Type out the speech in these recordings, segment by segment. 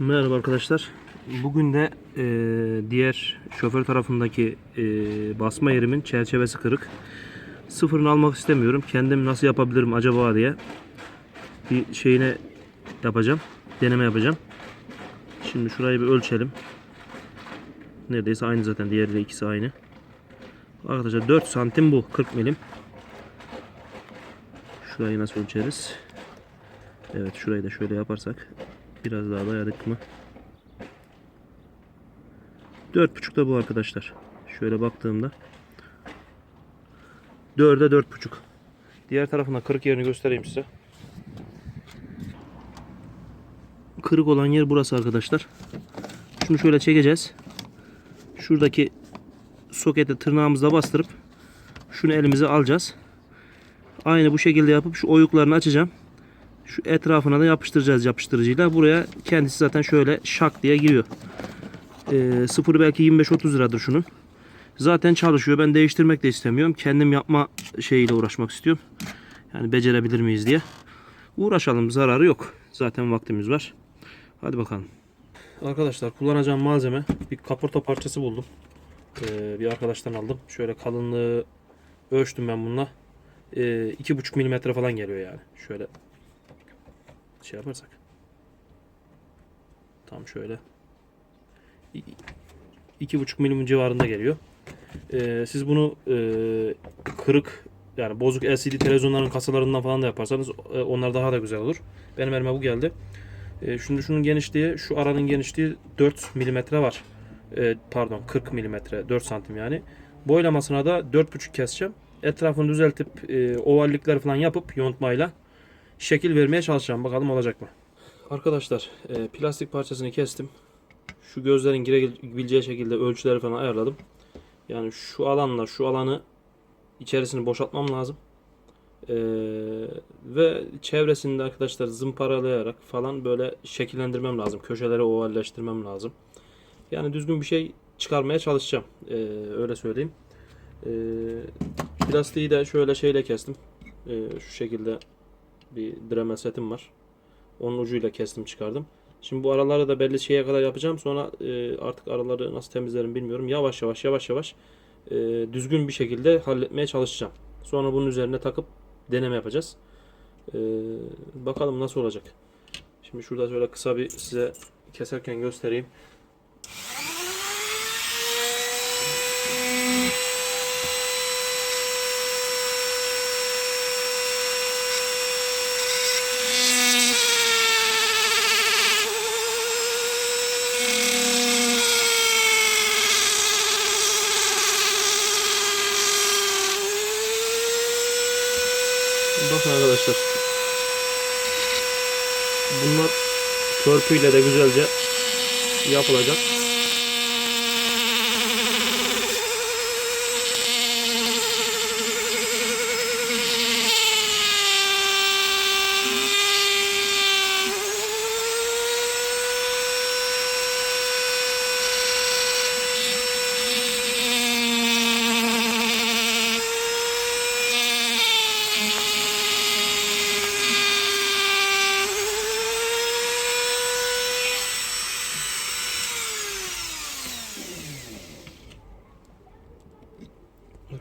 Merhaba arkadaşlar. Bugün de e, diğer şoför tarafındaki e, basma yerimin çerçevesi kırık. Sıfırını almak istemiyorum. Kendim nasıl yapabilirim acaba diye bir şeyine yapacağım. Deneme yapacağım. Şimdi şurayı bir ölçelim. Neredeyse aynı zaten. Diğeriyle ikisi aynı. Arkadaşlar 4 santim bu. 40 milim. Şurayı nasıl ölçeriz? Evet şurayı da şöyle yaparsak biraz daha dayadık mı? 4.5 da bu arkadaşlar. Şöyle baktığımda 4'e 4.5. Diğer tarafına kırık yerini göstereyim size. Kırık olan yer burası arkadaşlar. Şunu şöyle çekeceğiz. Şuradaki sokete tırnağımızla bastırıp şunu elimize alacağız. Aynı bu şekilde yapıp şu oyuklarını açacağım. Şu etrafına da yapıştıracağız yapıştırıcıyla. Buraya kendisi zaten şöyle şak diye giriyor. Ee, sıfırı belki 25-30 liradır şunun. Zaten çalışıyor. Ben değiştirmek de istemiyorum. Kendim yapma şeyiyle uğraşmak istiyorum. Yani becerebilir miyiz diye. Uğraşalım. Zararı yok. Zaten vaktimiz var. Hadi bakalım. Arkadaşlar kullanacağım malzeme bir kaporta parçası buldum. Ee, bir arkadaştan aldım. Şöyle kalınlığı ölçtüm ben bununla. Ee, 2,5 milimetre falan geliyor yani. Şöyle şey yaparsak. Tam şöyle. İ- iki buçuk milim civarında geliyor. Ee, siz bunu e, kırık yani bozuk LCD televizyonların kasalarından falan da yaparsanız e, onlar daha da güzel olur. Benim elime bu geldi. E, şimdi şunun genişliği, şu aranın genişliği 4 milimetre var. E, pardon 40 milimetre, 4 santim yani. Boylamasına da 4,5 keseceğim. Etrafını düzeltip e, ovallikler falan yapıp yontmayla şekil vermeye çalışacağım. Bakalım olacak mı? Arkadaşlar e, plastik parçasını kestim. Şu gözlerin girebileceği şekilde ölçüleri falan ayarladım. Yani şu alanla şu alanı içerisini boşaltmam lazım. E, ve çevresinde arkadaşlar zımparalayarak falan böyle şekillendirmem lazım. Köşeleri ovalleştirmem lazım. Yani düzgün bir şey çıkarmaya çalışacağım. E, öyle söyleyeyim. E, plastiği de şöyle şeyle kestim. E, şu şekilde bir Dremel setim var. Onun ucuyla kestim çıkardım. Şimdi bu araları da belli şeye kadar yapacağım. Sonra e, artık araları nasıl temizlerim bilmiyorum. Yavaş yavaş yavaş yavaş e, düzgün bir şekilde halletmeye çalışacağım. Sonra bunun üzerine takıp deneme yapacağız. E, bakalım nasıl olacak. Şimdi şurada şöyle kısa bir size keserken göstereyim. Arkadaşlar. Bunlar törpüyle de güzelce yapılacak.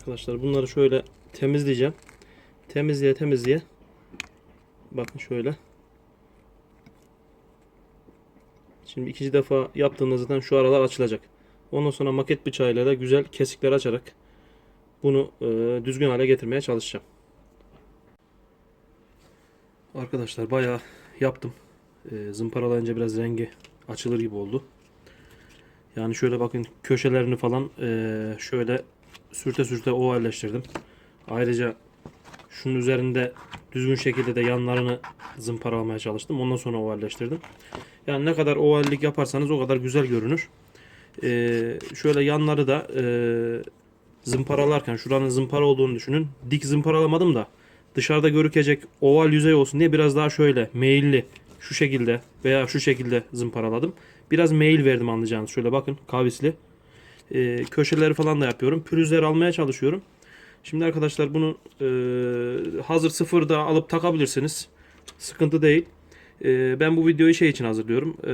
Arkadaşlar bunları şöyle temizleyeceğim. Temizleye temizleye. Bakın şöyle. Şimdi ikinci defa yaptığımda zaten şu aralar açılacak. Ondan sonra maket bıçağıyla da güzel kesikler açarak bunu e, düzgün hale getirmeye çalışacağım. Arkadaşlar bayağı yaptım. E, zımparalayınca biraz rengi açılır gibi oldu. Yani şöyle bakın köşelerini falan e, şöyle sürte sürte ovalleştirdim. Ayrıca şunun üzerinde düzgün şekilde de yanlarını zımparalamaya çalıştım. Ondan sonra ovalleştirdim. Yani ne kadar ovallik yaparsanız o kadar güzel görünür. Ee, şöyle yanları da e, zımparalarken şuranın zımpara olduğunu düşünün. Dik zımparalamadım da dışarıda görükecek oval yüzey olsun diye biraz daha şöyle meyilli şu şekilde veya şu şekilde zımparaladım. Biraz meyil verdim anlayacağınız. Şöyle bakın kavisli. Ee, köşeleri falan da yapıyorum. Pürüzleri almaya çalışıyorum. Şimdi arkadaşlar bunu e, hazır sıfırda alıp takabilirsiniz. Sıkıntı değil. E, ben bu videoyu şey için hazırlıyorum. E,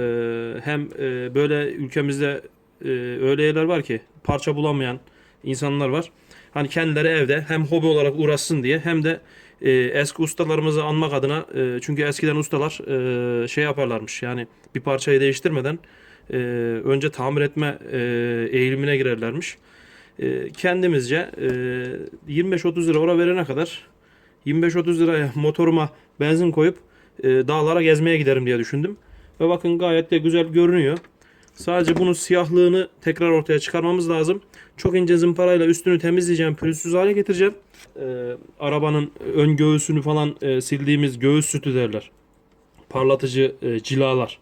hem e, böyle ülkemizde e, öyle yerler var ki parça bulamayan insanlar var. Hani kendileri evde hem hobi olarak uğraşsın diye hem de e, eski ustalarımızı anmak adına e, çünkü eskiden ustalar e, şey yaparlarmış yani bir parçayı değiştirmeden e, önce tamir etme e, eğilimine girerlermiş. E, kendimizce e, 25-30 lira ora verene kadar 25-30 liraya motoruma benzin koyup e, dağlara gezmeye giderim diye düşündüm. Ve bakın gayet de güzel görünüyor. Sadece bunun siyahlığını tekrar ortaya çıkarmamız lazım. Çok ince zımparayla üstünü temizleyeceğim, pürüzsüz hale getireceğim. Ee, arabanın ön göğsünü falan e, sildiğimiz göğüs sütü derler. Parlatıcı e, cilalar.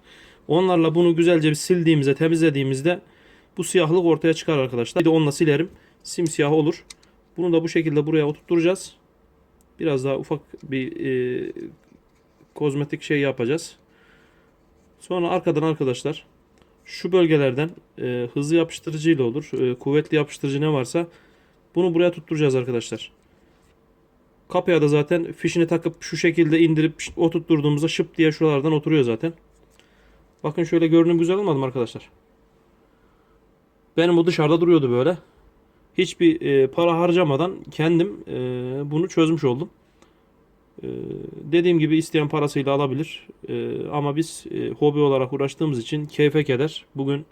Onlarla bunu güzelce bir sildiğimizde, temizlediğimizde bu siyahlık ortaya çıkar arkadaşlar. Bir de onunla silerim. Simsiyah olur. Bunu da bu şekilde buraya oturtturacağız. Biraz daha ufak bir e, kozmetik şey yapacağız. Sonra arkadan arkadaşlar şu bölgelerden e, hızlı yapıştırıcı ile olur. E, kuvvetli yapıştırıcı ne varsa bunu buraya tutturacağız arkadaşlar. Kapıya da zaten fişini takıp şu şekilde indirip oturtturduğumuzda şıp diye şuralardan oturuyor zaten. Bakın şöyle görünüm güzel olmadı mı arkadaşlar? Benim bu dışarıda duruyordu böyle. Hiçbir e, para harcamadan kendim e, bunu çözmüş oldum. E, dediğim gibi isteyen parasıyla alabilir. E, ama biz e, hobi olarak uğraştığımız için keyfe keder. Bugün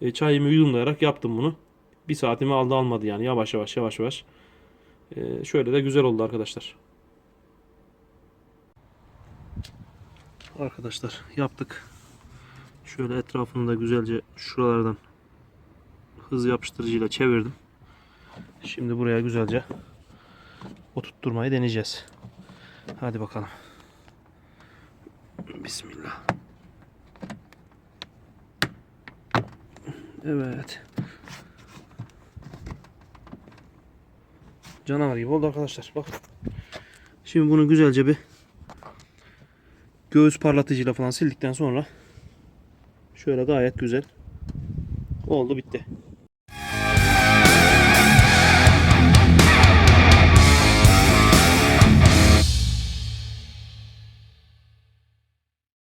e, çayımı yudumlayarak yaptım bunu. Bir saatimi aldı almadı yani yavaş yavaş yavaş yavaş. E, şöyle de güzel oldu arkadaşlar. Arkadaşlar yaptık. Şöyle etrafını da güzelce şuralardan hız yapıştırıcıyla çevirdim. Şimdi buraya güzelce oturtturmayı deneyeceğiz. Hadi bakalım. Bismillah. Evet. Canavar gibi oldu arkadaşlar. Bak. Şimdi bunu güzelce bir göğüs parlatıcıyla falan sildikten sonra şöyle gayet güzel oldu bitti.